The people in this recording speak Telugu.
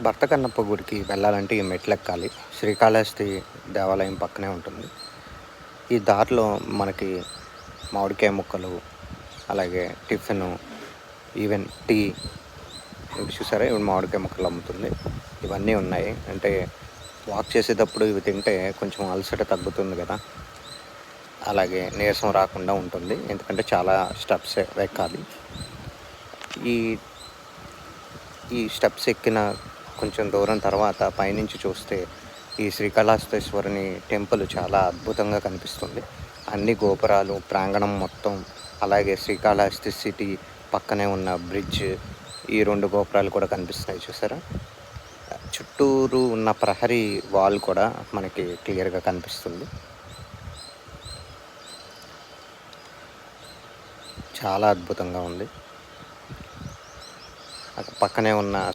భర్త కన్నప్ప గుడికి వెళ్ళాలంటే ఈ మెట్లు ఎక్కాలి శ్రీకాళహస్తి దేవాలయం పక్కనే ఉంటుంది. ఈ దారిలో మనకి మామిడికాయ ముక్కలు అలాగే టిఫిన్ ఈవెన్ టీ. ఇవి చూసారా? ఇవి మామిడికాయ ముక్కలు అమ్ముతుంది. ఇవన్నీ ఉన్నాయి. అంటే వాక్ చేసేటప్పుడు ఇవి తింటే కొంచెం అలసట తగ్గుతుంది కదా. అలాగే నీరసం రాకుండా ఉంటుంది. ఎందుకంటే చాలా స్టెప్స్ ఎక్కాలి. ఈ ఈ స్టెప్స్ ఎక్కిన కొంచెం దూరం తర్వాత పైనుంచి చూస్తే ఈ శ్రీకాళహస్తేశ్వరుని టెంపుల్ చాలా అద్భుతంగా కనిపిస్తుంది. అన్ని గోపురాలు ప్రాంగణం మొత్తం అలాగే శ్రీకాళహస్తి సిటీ పక్కనే ఉన్న బ్రిడ్జ్ ఈ రెండు గోపురాలు కూడా కనిపిస్తున్నాయి చూసారా? చుట్టూరు ఉన్న ప్రహరీ వాల్ కూడా మనకి క్లియర్గా కనిపిస్తుంది. చాలా అద్భుతంగా ఉంది. పక్కనే ఉన్న